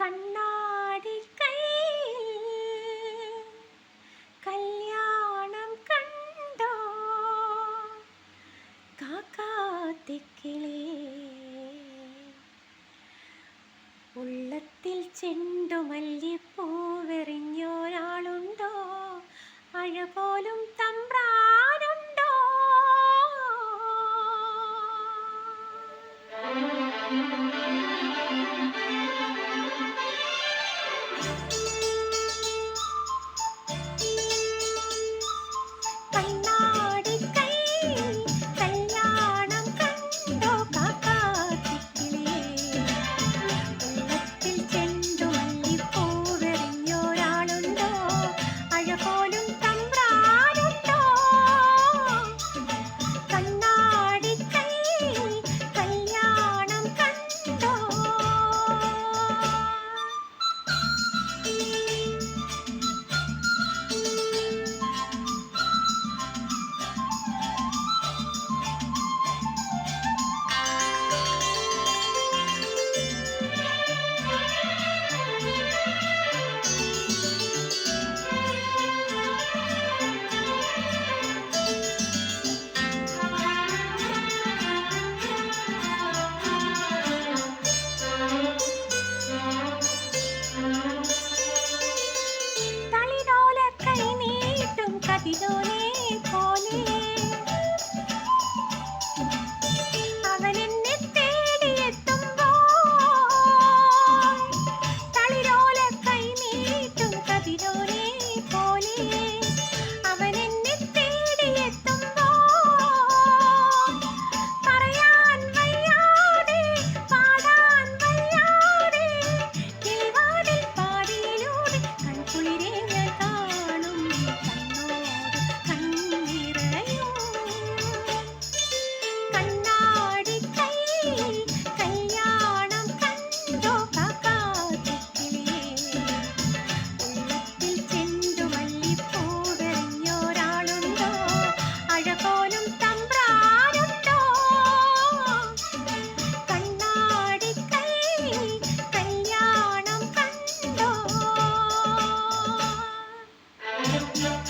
കണ്ണാടി കയ്യിൽ കല്യാണം കണ്ടോ? കാക്കാത്തിക്കിളേ ഉള്ളത്തിൽ ചെണ്ടുമല്ലിപ്പൂവെറിഞ്ഞൊരാളുണ്ടോ? അഴ പോലും Yeah.